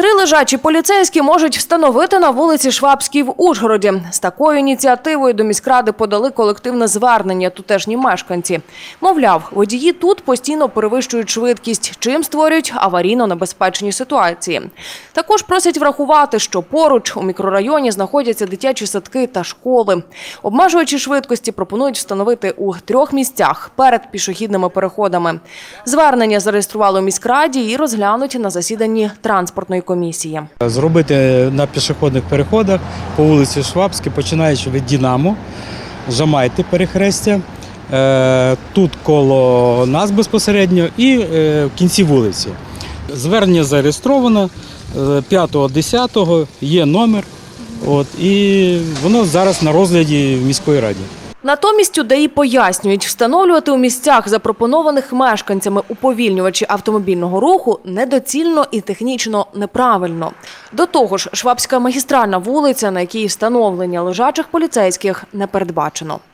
Три лежачі поліцейські можуть встановити на вулиці Швабській в Ужгороді. З такою ініціативою до міськради подали колективне звернення тутешні мешканці. Мовляв, водії тут постійно перевищують швидкість, чим створюють аварійно-небезпечні ситуації. Також просять врахувати, що поруч у мікрорайоні знаходяться дитячі садки та школи. Обмежувачі швидкості пропонують встановити у трьох місцях перед пішохідними переходами. Звернення зареєстрували у міськраді і розглянуть на засіданні транспортної комісії. Зробити на пішохідних переходах по вулиці Швабській, починаючи від Дінамо, Жамайти перехрестя, е, тут коло нас безпосередньо і е, в кінці вулиці. Звернення зареєстровано е, 5-10 є номер. От, і воно зараз на розгляді в міської раді. Натомість УДАІ пояснюють, встановлювати у місцях, запропонованих мешканцями уповільнювачі автомобільного руху, недоцільно і технічно неправильно. До того ж, Швабська магістральна вулиця, на якій встановлення лежачих поліцейських не передбачено.